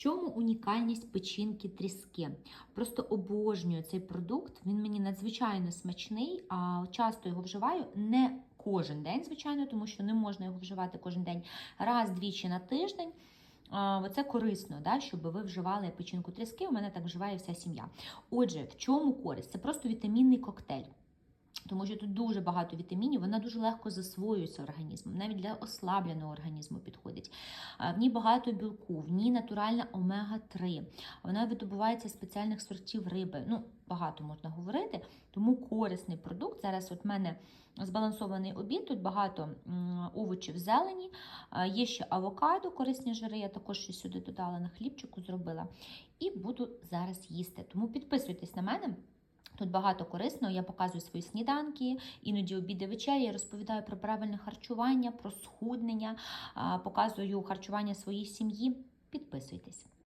чому унікальність печінки тріски? Просто обожнюю цей продукт. Він мені надзвичайно смачний, а часто його вживаю не кожен день, звичайно, тому що не можна його вживати кожен день, раз-двічі на тиждень. Це корисно, да, щоб ви вживали печінку тріски. У мене так вживає вся сім'я. Отже, в чому користь? Це просто вітамінний коктейль. Тому що тут дуже багато вітамінів, вона дуже легко засвоюється організмом, навіть для ослабленого організму підходить. В ній багато білку, в ній натуральна омега-3. Вона видобувається з спеціальних сортів риби. Ну, багато можна говорити, тому корисний продукт. Зараз от в мене збалансований обід, тут багато овочів зелені, є ще авокадо, корисні жири, я також щось сюди додала на хлібчику, зробила. І буду зараз їсти. Тому підписуйтесь на мене. Тут багато корисного, я показую свої сніданки, іноді обіди вечері, я розповідаю про правильне харчування, про схуднення, показую харчування своїй сім'ї. Підписуйтесь.